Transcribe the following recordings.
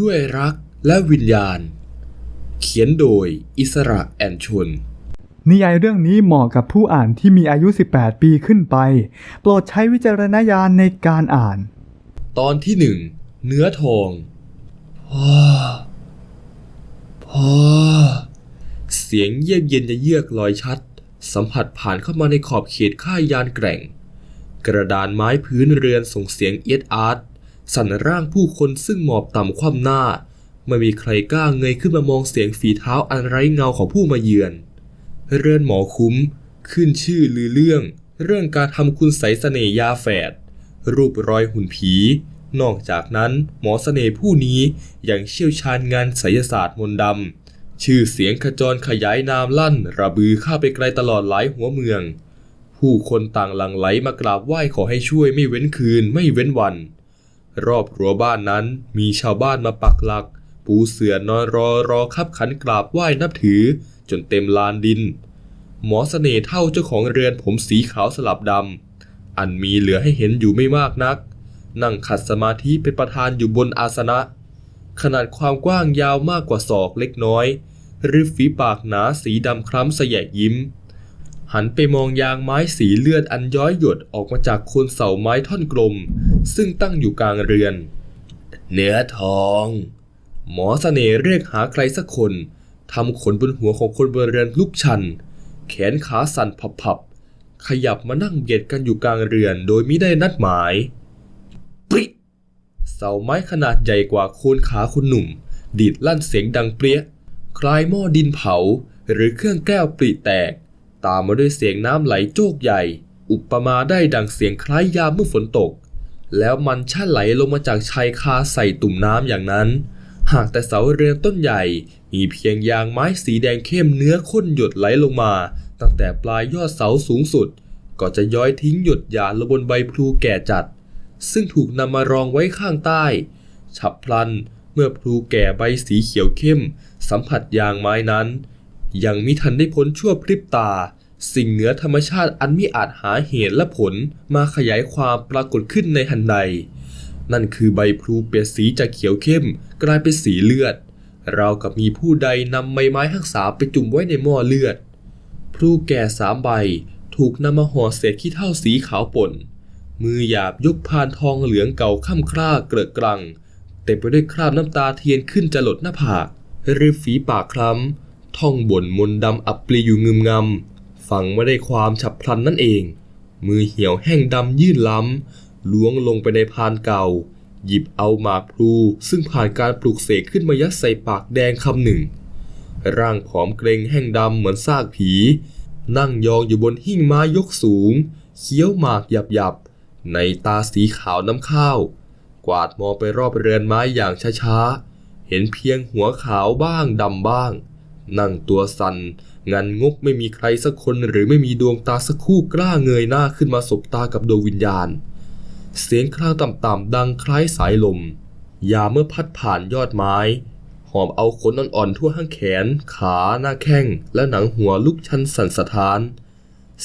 ด้วยรักและวิญญาณ เขียนโดยอิสระแอนชน นิยายเรื่องนี้เหมาะกับผู้อ่านที่มีอายุ 18 ปีขึ้นไป โปรดใช้วิจารณญาณในการอ่าน ตอนที่หนึ่งเนื้อทองพ่อพ่อเสียงเยียบเย็นจะเยือกลอยชัด สัมผัสผ่านเข้ามาในขอบเขตค่ายยานแกร่ง กระดานไม้พื้นเรือนส่งเสียงเอียดอาร์ต สั่นร่างผู้คนซึ่งหมอบต่ำคว่ำหน้า ไม่มีใครกล้าเงยขึ้นมามองเสียงฝีเท้าอันไร้เงาของผู้มาเยือน เรือนหมอคุ้ม ขึ้นชื่อลือเรื่อง เรื่องการทำคุณไสเสน่ยาแฝด รูปรอยหุ่นผี นอกจากนั้นหมอเสน่ห์ผู้นี้ยังเชี่ยวชาญงานไสยศาสตร์มนต์ดำชื่อเสียงขจรขยายนามลั่น ระบือข้าไปไกลตลอดหลายหัวเมือง ผู้คนต่างหลั่งไหลมากราบไหว้ขอให้ช่วยไม่เว้นคืนไม่เว้นวัน รอบรั้วบ้านนั้นมีชาวบ้านมาปักหลัก ปูเสื่อนอนรอรอคับขันกราบไหว้นับถือ จนเต็มลานดิน หมอเสน่ห์เท่าเจ้าของเรือนผมสีขาวสลับดำอันมีเหลือให้เห็นอยู่ไม่มากนัก นั่งขัดสมาธิเป็นประธานอยู่บนอาสนะ ขนาดความกว้างยาวมากกว่าศอกเล็กน้อยริฟฝีปากหนาสีดำคล้ำสยกยิ้ม หันไปมองยางไม้สีเลือดอันย้อยหยดออกมาจากโคนเสาไม้ท่อนกลม ซึ่งตั้งอยู่กลางเรือน เนื้อทอง หมอเสน่ห์เรียกหาใครสักคนทำขนบนหัวของคนบนเรือนลุกชัน แขนขาสั่นพับๆ ขยับมานั่งเบียดกันอยู่กลางเรือนโดยมิได้นัดหมาย ปริเสาไม้ขนาดใหญ่กว่าโคนขาคุณหนุ่ม ดีดลั่นเสียงดังเปรี้ย คล้ายหม้อดินเผา หรือเครื่องแก้วปริแตก ตามมาด้วยเสียงน้ำไหลโจกใหญ่ อุปมาได้ดังเสียงคล้ายยามเมื่อฝนตก แล้วมันช่าไหลลงมาจากชายคาใส่ตุ่มน้ำอย่างนั้น หากแต่เสาเรือนต้นใหญ่ มีเพียงยางไม้สีแดงเข้มเนื้อข้นหยดไหลลงมา ตั้งแต่ปลายยอดเสาสูงสุด ก็จะย้อยทิ้งหยดหยาลงบนใบพลูแก่จัด ซึ่งถูกนำมารองไว้ข้างใต้ ฉับพลันเมื่อพลูแก่ใบสีเขียวเข้ม สัมผัสยางไม้นั้น ยังมิทันได้พ้นชั่วพริบตา สิ่งเหนือธรรมชาติอันมิอาจหาเหตุและผลมาขยายความปรากฏขึ้นในทันใด นั่นคือใบพลูเปลี่ยนสีจากเขียวเข้มกลายเป็นสีเลือดราวกับมีผู้ใดนำใบไม้ทั้งสามไปจุ่มไว้ในหม้อเลือด พลูแก่สามใบถูกนำมาห่อเศษขี้เถ้าสีขาวป่น มือหยาบยกพานทองเหลืองเก่าค่ำคร่าเกลอกรัง เต็มไปด้วยคราบน้ำตาเทียนขึ้นจะหลดหน้าผากหริมฝีปากคล้ำท่องบ่นมนดำอับปลีอยู่งึมงำ ฟังไม่ได้ความฉับพลันนั่นเอง มือเหี่ยวแห้งดำยื่นล้ำล้วงลงไปในพานเก่า หยิบเอาหมากพลูซึ่งผ่านการปลูกเสกขึ้นมายัดใส่ปากแดงคำหนึ่ง ร่างผอมเกรงแห้งดำเหมือนซากผี นั่งยองอยู่บนหิ้งไม้ยกสูงเคี้ยวหมากหยับๆในตาสีขาวน้ำข้าว กวาดมองไปรอบเรือนไม้อย่างช้าๆ เห็นเพียงหัวขาวบ้างดำบ้าง นั่งตัวสัน่น งันงกไม่มีใครสักคนหรือไม่มีดวงตาสักคู่กล้าเงยหน้าขึ้นมาสบตากับดวงวิญญาณ เสียงครางต่ำๆดังคล้ายสายลม ยาเมื่อพัดผ่านยอดไม้ หอบเอาขนอ่อนๆทั่วทั้งแขน ขาหน้าแข้ง และหนังหัวลุกชันสั่นสะท้าน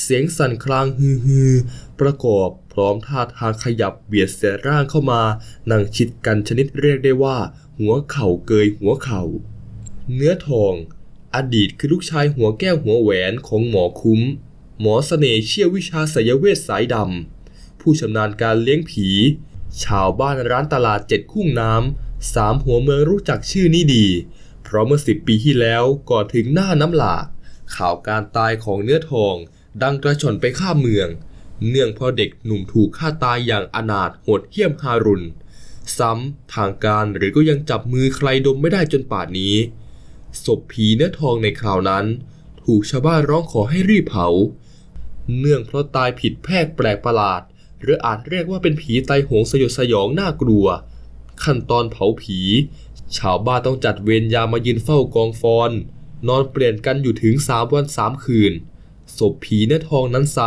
เสียงสั่นคลางฮือฮือประกอบพร้อมท่าทางขยับเบียดเสียร่างเข้ามานั่งชิดกันชนิดเรียกได้ว่า หัวเข่าเกยหัวเข่า เนื้อทอง อดีตคือลูกชายหัวแก้วหัวแหวนของหมอคุ้ม หมอเสน่ห์เชี่ยววิชาสยเวทสายดำ ผู้ชำนาญการเลี้ยงผี ชาวบ้านร้านตลาดเจ็ดคุ้งน้ำสามหัวเมืองรู้จักชื่อนี้ดี เพราะเมื่อสิบปีที่แล้วก่อนถึงหน้าน้ำหลากข่าวการตายของเนื้อทอง ดังกระชอนไปข้ามเมือง เนื่องเพราะเด็กหนุ่มถูกฆ่าตายอย่างอนาถโหดเหี้ยมฮารุนซ้ำทางการหรือก็ยังจับมือใครดมไม่ได้จนป่านนี้ ศพผีเนื้อทองในคราวนั้น ถูกชาวบ้านร้องขอให้รีบเผา เนื่องเพราะตายผิดแพกแปลกประหลาด หรืออาจเรียกว่าเป็นผีไตหงสยดสยองน่ากลัว ขั้นตอนเผาผี ชาวบ้านต้องจัดเวรยามมายืนเฝ้ากองฟอน นอนเปลี่ยนกันอยู่ถึงสามวันสามคืนศพผีเนื้อทองนั้นไซ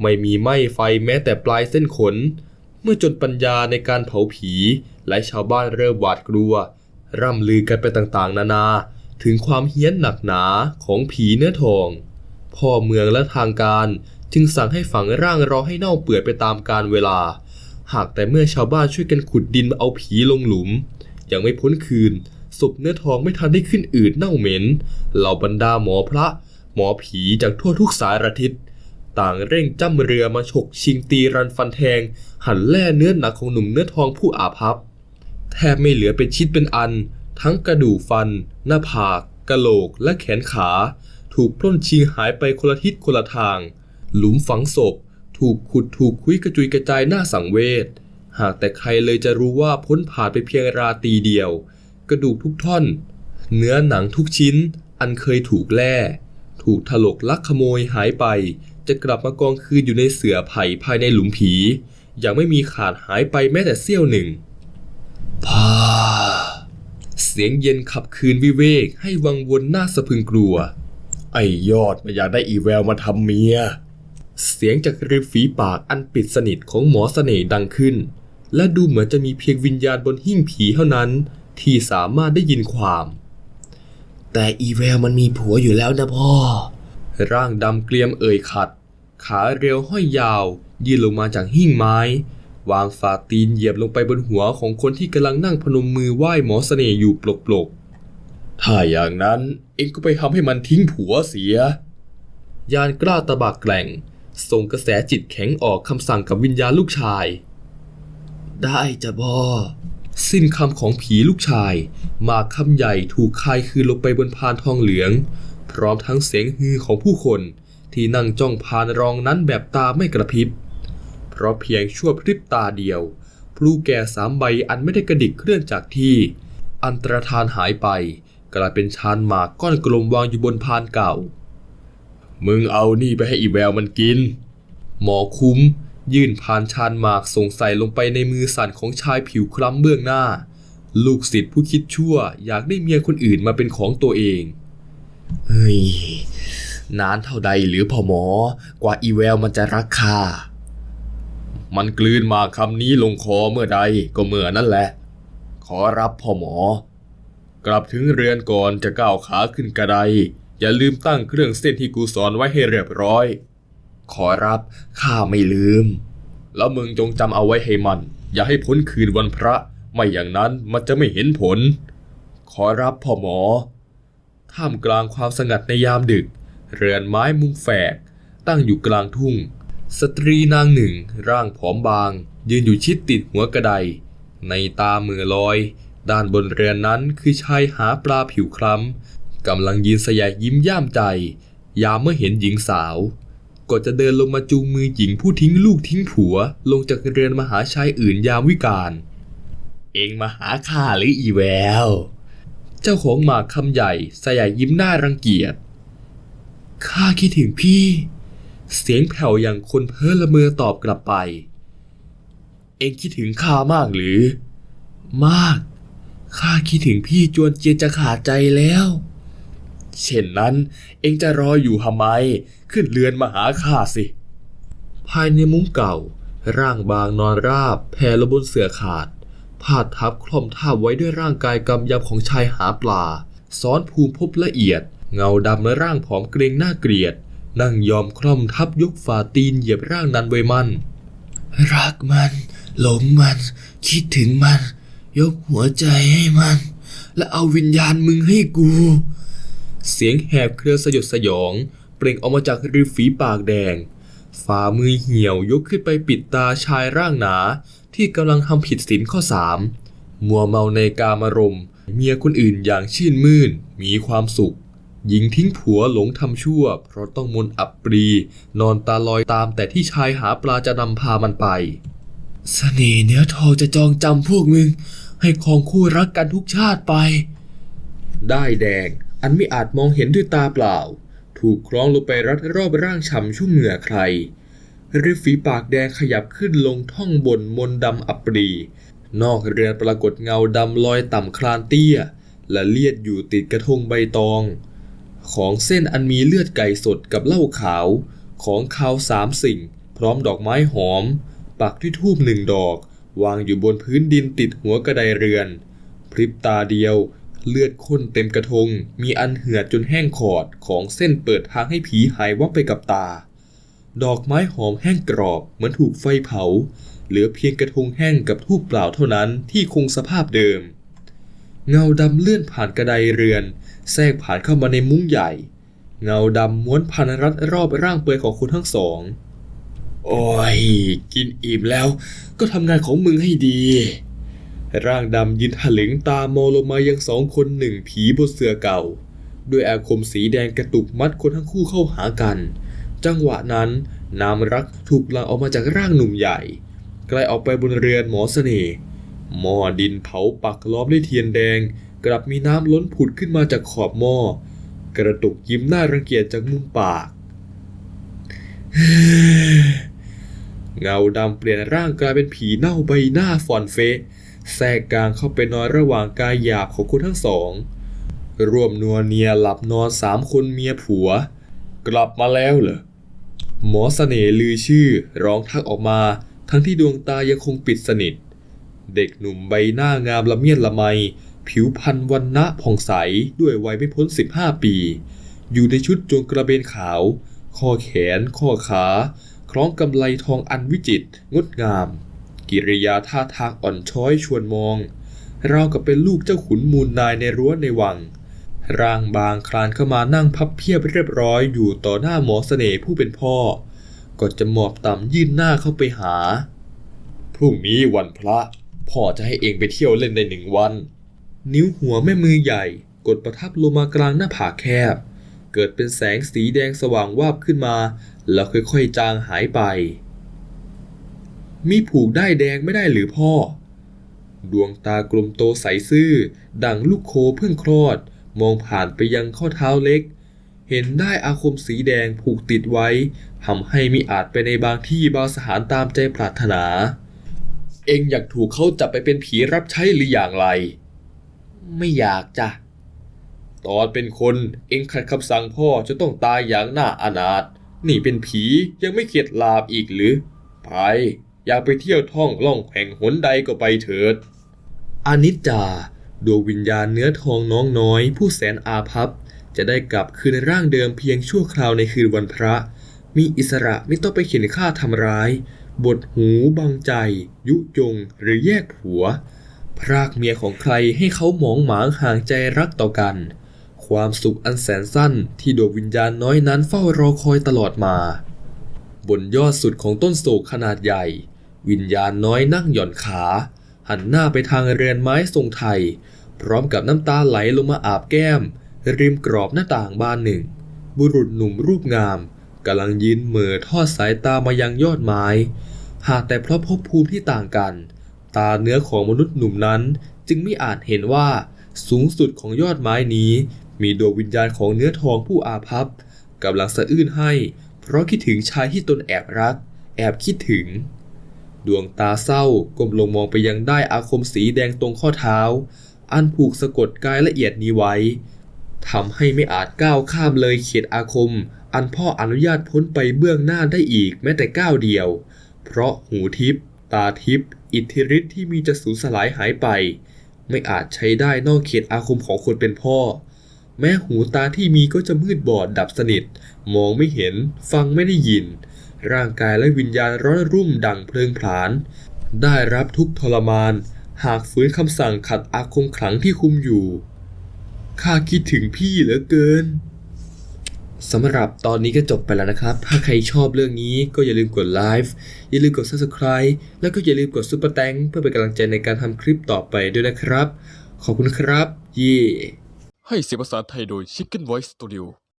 ไม่มีไหม้ไฟแม้แต่ปลายเส้นขน เมื่อจนปัญญาในการเผาผี และชาวบ้านเริ่มหวาดกลัว ร่ำลือกันไปต่างๆ นานา ถึงความเฮี้ยนหนักหนาของผีเนื้อทอง พ่อเมืองและทางการจึงสั่งให้ฝังร่างรอให้เน่าเปื่อยไปตามกาลเวลา หากแต่เมื่อชาวบ้านช่วยกันขุดดินเอาผีลงหลุม ยังไม่พ้นคืนศพเนื้อทองไม่ทันได้ขึ้นอืดเน่าเหม็น เหล่าบรรดาหมอพระ หมอผีจากทั่วทุกสารทิศต่างเร่งจ้ำเรือมาฉกชิงตีรันฟันแทง หันแล่เนื้อหนักของหนุ่มเนื้อทองผู้อาภัพ แทบไม่เหลือเป็นชิ้นเป็นอัน ทั้งกระดูกฟัน หน้าผากกะโหลกและแขนขา ถูกปล้นชิงหายไปคนละทิศคนละทาง หลุมฝังศพ ถูกขุดถูกคุยกระจุยกระจายหน้าสังเวชหากแต่ใครเลยจะรู้ว่าพ้นผ่านไปเพียงราตีเดียว กระดูกทุกท่อน เนื้อหนังทุกชิ้น อันเคยถูกแล่ ถูกถลกลักขโมยหายไป จะกลับมากองคืนอยู่ในเสือไผ่ภายในหลุมผียังไม่มีขาดหายไปแม้แต่เสี้ยวหนึ่งพา สียงเย็นขับคืนวิเวกให้วังวนหน้าสะพึงกลัว ไอ้ยอดไม่อยากได้อีแววมาทำเมีย เสียงจากริมฝีปากอันปิดสนิทของหมอเสน่ห์ดังขึ้น และดูเหมือนจะมีเพียงวิญญาณบนหิ้งผีเท่านั้น ที่สามารถได้ยินความ แต่อีแววมันมีผัวอยู่แล้วนะพ่อ ร่างดำเกลียมเอ่ยขัด ขาเรียวห้อยยาว ยื่นลงมาจากหิ้งไม้ วางฝ่าตีนเหยียบลงไปบนหัวของคนที่กำลังนั่งพนมมือไหว้หมอเสน่ห์อยู่ปลกๆ ถ้าอย่างนั้นเองก็ไปทำให้มันทิ้งผัวเสีย ยานกล้าตะบากแกล่ง ส่งกระแสจิตแข็งออกคำสั่งกับวิญญาณลูกชาย ได้จะพ่อสิ้นคำของผีลูกชาย มาคำใหญ่ถูกคายคืนลงไปบนพานทองเหลือง พร้อมทั้งเสียงฮือของผู้คนที่นั่งจ้องพานรองนั้นแบบตาไม่กระพริบ เพราะเพียงชั่วพริบตาเดียว พลูแก่สามใบอันไม่ได้กระดิกเคลื่อนจากที่ อันตรธานหายไป กลายเป็นชานหมากก้อนกลมวางอยู่บนพานเก่า มึงเอานี่ไปให้อีแววมันกิน หมอคุ้ม ยื่นพานชานหมากส่งใส่ลงไปในมือสั่นของชายผิวคล้ำเบื้องหน้า ลูกศิษย์ผู้คิดชั่ว อยากได้เมียคนอื่นมาเป็นของตัวเองเฮ้ยนานเท่าใดหรือพ่อหมอกว่าอีแววมันจะรักข้า มันกลืนมาคำนี้ลงคอเมื่อใดก็เมื่อนั่นแหละ ขอรับพ่อหมอ กลับถึงเรือนก่อนจะก้าวขาขึ้นกระไดอย่าลืมตั้งเครื่องเส้นที่กูสอนไว้ให้เรียบร้อย ขอรับข้าไม่ลืม แล้วมึงจงจำเอาไว้ให้มัน อย่าให้พ้นคืนวันพระ ไม่อย่างนั้นมันจะไม่เห็นผล ขอรับพ่อหมอ ท่ามกลางความสงัดในยามดึก เรือนไม้มุงแฝก ตั้งอยู่กลางทุ่ง สตรีนางหนึ่งร่างผอมบาง ยืนอยู่ชิดติดหัวกระได ในตามือลอย ด้านบนเรือนนั้นคือชายหาปลาผิวคล้ำกำลังยืนสยายยิ้มย่ามใจ ยามเมื่อเห็นหญิงสาว ก็จะเดินลงมาจูงมือหญิงผู้ทิ้งลูกทิ้งผัว ลงจากเรือนมาหาชายอื่นยามวิกาลเองมาหาข้าหรืออีแวว เจ้าของหมากคำใหญ่สยายยิ้มหน้ารังเกียจข้าคิดถึงพี่ เสียงแผ่วอย่างคนเพ้อละเมอตอบกลับไป เองคิดถึงข้ามากหรือ มาก ข้าคิดถึงพี่จวนเจียนจะขาดใจแล้ว เช่นนั้น เองจะรออยู่ทำไม ขึ้นเรือนมาหาข้าสิ ภายในมุ้งเก่า ร่างบางนอนราบ แผ่ลบนเสื่อขาดพาดทับคล่อมท่าไว้ด้วยร่างกายกำยำของชายหาปลาซ้อนภูมิภพละเอียด เงาดำและร่างผอมเกรงน่าเกลียด นั่งยอมคล่อมทับยกฝ่าตีนเหยียบร่างนั้นไว้มั่นรักมัน หลงมัน คิดถึงมัน ยกหัวใจให้มัน และเอาวิญญาณมึงให้กู เสียงแหบเครือสยดสยอง เปล่งออกมาจากริมฝีปากแดง ฝ่ามือเหี่ยวยกขึ้นไปปิดตาชายร่างหนา ที่กำลังทำผิดศีลข้อสามมัวเมาในกามารมณ์เมียคนอื่นอย่างชื่นมื่น มีความสุข หญิงทิ้งผัวหลงทำชั่ว เพราะต้องมนอับปรี นอนตาลอยตามแต่ที่ชายหาปลาจะนำพามันไปสเสน่ห์เนื้อทองจะจองจำพวกมึง ให้ของคู่รักกันทุกชาติไป ได้แดง อันไม่อาจมองเห็นด้วยตาเปล่า ถูกคล้องลงไปรัดรอบร่างฉ่ำชุ่มเหงื่อใครริมฝีปากแดงขยับขึ้นลงท่องบนมนดำอับปรี นอกเรือนปรากฏเงาดำลอยต่ำคลานเตี้ย และเลียดอยู่ติดกระทงใบตอง ของเส้นอันมีเลือดไก่สดกับเหล้าขาว ของขาวสามสิ่ง พร้อมดอกไม้หอม ปักด้วยทูบหนึ่งดอก วางอยู่บนพื้นดินติดหัวกระไดเรือน พริบตาเดียว เลือดข้นเต็มกระทง มีอันเหือดจนแห้งขอดของเส้นเปิดทางให้ผีหายวับไปกับตา ดอกไม้หอมแห้งกรอบเหมือนถูกไฟเผา เหลือเพียงกระทงแห้งกับทูบเปล่าเท่านั้นที่คงสภาพเดิม เงาดำเลื่อนผ่านกระไดเรือน แทรกผ่านเข้ามาในมุ้งใหญ่ เงาดำม้วนพันรัดรอบร่างเปลือยของคุณทั้งสอง โอ้ย กินอิ่มแล้วก็ทำงานของมึงให้ดี ร่างดำยืนถลึงตามองลงมายังสองคนหนึ่งผีบนเสือเก่า ด้วยอาคมสีแดงกระตุกมัดคนทั้งคู่เข้าหากัน จังหวะนั้นนามรักถูกลังออกมาจากร่างหนุ่มใหญ่ไกลออกไปบนเรือนหมอเสน่ห์หม้อดินเผาปักล้อมด้วยเทียนแดง กลับมีน้ำล้นผุดขึ้นมาจากขอบหม้อ กระตุกยิ้มหน่ารังเกียจจากมุมปาก เงาดำเปลี่ยนร่างกลายเป็นผีเน่าใบหน้าฟอนเฟะแทรกกลางเข้าไปนอนระหว่างกายหยาบของคุณทั้งสองร่วมนัวเนียหลับนอนสามคนเมียผัว กลับมาแล้วเหรอหมอเสน่ห์ลือชื่อร้องทักออกมา ทั้งที่ดวงตายังคงปิดสนิท เด็กหนุ่มใบหน้างามละเมียดละไม ผิวพรรณวันณะผ่องใสด้วยวัยไม่พ้น 15 ปี อยู่ในชุดโจงกระเบนขาว ข้อแขน ข้อขา คล้องกำไลทองอันวิจิตรงดงาม กิริยาท่าทางอ่อนช้อยชวนมอง เรากับเป็นลูกเจ้าขุนมูลนายในรั้วในวัง ร่างบางคลานเข้ามานั่งพับเพียบเรียบร้อยอยู่ต่อหน้าหมอเสน่ห์ผู้เป็นพ่อ ก็จะหมอบต่ำยื่นหน้าเข้าไปหา พรุ่งนี้วันพระพ่อจะให้เองไปเที่ยวเล่นได้หนึ่งวัน นิ้วหัวแม่มือใหญ่ กดประทับลงมากลางหน้าผากแคบ เกิดเป็นแสงสีแดงสว่างวาบขึ้นมา แล้วค่อยๆจางหายไป มีผูกได้แดงไม่ได้หรือพ่อ ดวงตากลมโตใสซื่อ ดังลูกโคเพิ่งคลอด มองผ่านไปยังข้อเท้าเล็ก เห็นได้อาคมสีแดงผูกติดไว้ทำให้มิอาจไปในบางที่บางสถานตามใจปรารถนา เองอยากถูกเขาจับไปเป็นผีรับใช้หรืออย่างไร ไม่อยากจ้ะ ตอนเป็นคนเองขัดคำสั่งพ่อจะต้องตายอย่างน่าอนาถ นี่เป็นผียังไม่เข็ดลาบอีกหรือ ไป อยากไปเที่ยวท่องล่องแห่งหนใดก็ไปเถิด อนิจจาดวงวิญญาณเนื้อทองน้องน้อย ผู้แสนอาภัพ จะได้กลับคืนร่างเดิมเพียงชั่วคราวในคืนวันพระ มีอิสระไม่ต้องไปเข็นฆ่าทำร้าย บทหูบังใจ ยุยงหรือแยกผัว พรากเมียของใครให้เขาหมองหมางห่างใจรักต่อกัน ความสุขอันแสนสั้นที่ดวงวิญญาณน้อยนั้นเฝ้ารอคอยตลอดมา บนยอดสุดของต้นโศกขนาดใหญ่ วิญญาณน้อยนั่งหย่อนขา หันหน้าไปทางเรือนไม้ทรงไทย พร้อมกับน้ำตาไหลลงมาอาบแก้ม ริมกรอบหน้าต่างบานหนึ่ง บุรุษหนุ่มรูปงามกำลังยืนเหม่อทอดสายตามายังยอดไม้ หากแต่เพราะภพภูมิที่ต่างกัน ตาเนื้อของมนุษย์หนุ่มนั้น จึงไม่อาจเห็นว่าสูงสุดของยอดไม้นี้ มีดวงวิญญาณของเนื้อทองผู้อาภัพกำลังสะอื้นให้ เพราะคิดถึงชายที่ตนแอบรัก แอบคิดถึง ดวงตาเศร้าก้มลงมองไปยังได้อาคมสีแดงตรงข้อเท้า อันผูกสะกดกายละเอียดนี้ไว้ทำให้ไม่อาจก้าวข้ามเลยเขตอาคม อันพ่ออนุญาตพ้นไปเบื้องหน้าได้อีกแม้แต่ก้าวเดียว เพราะหูทิพย์ ตาทิพย์อิทธิฤทธิ์ที่มีจะสูญสลายหายไป ไม่อาจใช้ได้นอกเขตอาคมของคนเป็นพ่อ แม้หูตาที่มีก็จะมืดบอดดับสนิท มองไม่เห็น ฟังไม่ได้ยิน ร่างกายและวิญญาณร้อนรุ่มดังเพลิงผลาญได้รับทุกทรมาน หากฝืนคำสั่งขัดอาคมขลังที่คุมอยู่ข้าคิดถึงพี่เหลือเกิน สำหรับตอนนี้ก็จบไปแล้วนะครับ ถ้าใครชอบเรื่องนี้ก็อย่าลืมกดไลค์อย่าลืมกด subscribe แล้วก็อย่าลืมกดซ u เปอร์แตงเพื่อเป็นกำลังใจในการทำคลิปต่อไปด้วยนะครับ ขอบคุณครับ เย่ให้เสียงภาษาไทยโดย Chicken Voice Studio